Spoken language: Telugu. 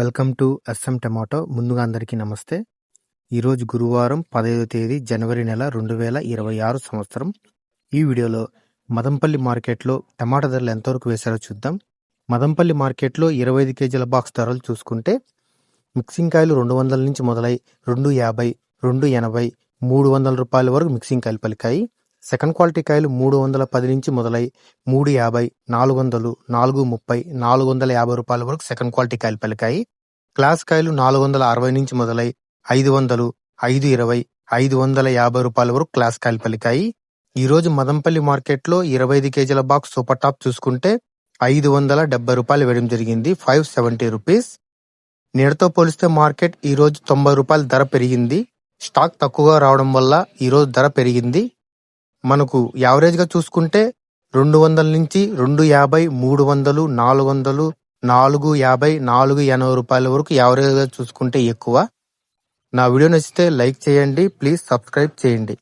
Welcome to S M tomato. ముందుగా అందరికీ నమస్తే. ఈరోజు గురువారం పదహైదో తేదీ జనవరి నెల రెండు వేల ఇరవై ఆరు సంవత్సరం. ఈ వీడియోలో మదంపల్లి మార్కెట్లో టమాటా ధరలు ఎంతవరకు వేశారో చూద్దాం. మదంపల్లి మార్కెట్లో ఇరవై ఐదు కేజీల బాక్స్ ధరలు చూసుకుంటే మిక్సింగ్ కాయలు రెండు వందల నుంచి మొదలై రెండు యాభై రెండు ఎనభై మూడు వందల రూపాయల వరకు మిక్సింగ్ కాయలు పలికాయి. సెకండ్ క్వాలిటీ కాయలు మూడు వందల పది నుంచి మొదలై మూడు యాభై నాలుగు వందలు నాలుగు ముప్పై నాలుగు వందల యాభై రూపాయల వరకు సెకండ్ క్వాలిటీ కాయలు పలికాయి. క్లాస్ కాయలు నాలుగు వందల అరవై నుంచి మొదలై ఐదు వందలు ఐదు ఇరవై ఐదు వందల యాభై రూపాయల వరకు క్లాస్ కాయలు పలికాయి. ఈరోజు మదంపల్లి మార్కెట్లో ఇరవై ఐదు కేజీల బాక్స్ సూపర్ టాప్ చూసుకుంటే ఐదు వందల డెబ్బై రూపాయలు వేయడం జరిగింది ఫైవ్ సెవెంటీ రూపీస్. నేడుతో పోలిస్తే మార్కెట్ ఈరోజు తొంభై రూపాయల ధర పెరిగింది. స్టాక్ తక్కువగా రావడం వల్ల ఈరోజు ధర పెరిగింది. మనకు యావరేజ్గా చూసుకుంటే రెండు వందల నుంచి రెండు యాభై మూడు వందలు నాలుగు వందలు నాలుగు యాభై నాలుగు ఎనభై రూపాయల వరకు యావరేజ్గా చూసుకుంటే ఎక్కువ. నా వీడియో నచ్చితే లైక్ చేయండి ప్లీజ్ సబ్స్క్రైబ్ చేయండి.